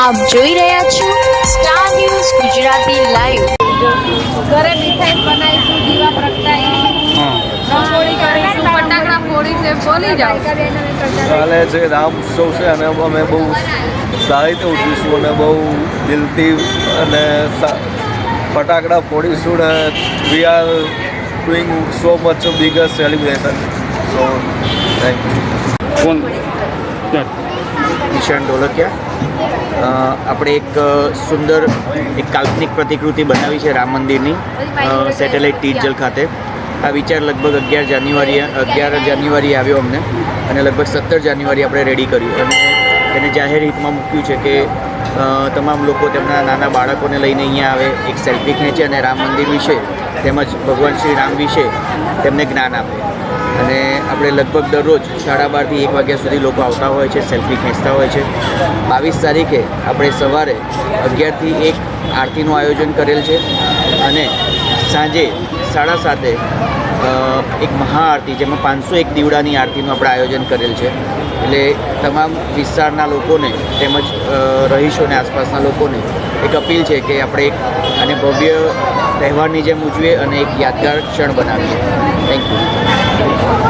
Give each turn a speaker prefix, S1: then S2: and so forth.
S1: આપ જોઈ રહ્યા છો સ્ટાર ન્યૂઝ ગુજરાતી લાઈવ
S2: ઘરે મીઠાઈ બનાવીશું દીવા પ્રગટાવીશું. રંગોળી કરીશું ફટાકડા ફોડીશું બોલી જાઓ.
S3: કાલે જે રામ ઉત્સવ છે અને અમે બહુ સારી રીતે ઉજવીશું અને બહુ દિલથી અને ફટાકડા ફોડીશું ને we are doing so much bigger celebration so thank you
S4: કોણ?
S5: નિશાન ઢોલકિયા. આપણે એક સુંદર, એક કાલ્પનિક પ્રતિકૃતિ બનાવી છે રામ મંદિરની સેટેલાઇટ ટીજલ ખાતે. આ વિચાર લગભગ અગિયાર જાન્યુઆરી અગિયાર જાન્યુઆરી આવ્યો અમને, અને લગભગ સત્તર જાન્યુઆરી આપણે રેડી કર્યું. અને એને જાહેર હિતમાં મૂક્યું છે કે તમામ લોકો તેમના નાના બાળકોને લઈને અહીંયા આવે, એક સેલ્ફી ખેંચે અને રામ મંદિર વિશે તેમજ ભગવાન શ્રી રામ વિશે તેમને જ્ઞાન આપે. અને આપણે લગભગ દરરોજ સાડા બારથી એક વાગ્યા સુધી લોકો આવતા હોય છે, સેલ્ફી ખેંચતા હોય છે. બાવીસ તારીખે આપણે સવારે અગિયારથી એક આરતીનું આયોજન કરેલ છે અને સાંજે સાડા સાતે એક મહાઆરતી જેમાં પાંચસો એક દીવડાની આરતીનું આપણે આયોજન કરેલ છે. એટલે તમામ વિસ્તારના લોકોને તેમજ રહીશોને આસપાસના લોકોને એક અપીલ છે કે આપણે એક અને ભવ્ય તહેવારની જેમ ઉજવીએ અને એક યાદગાર ક્ષણ બનાવીએ. Thank you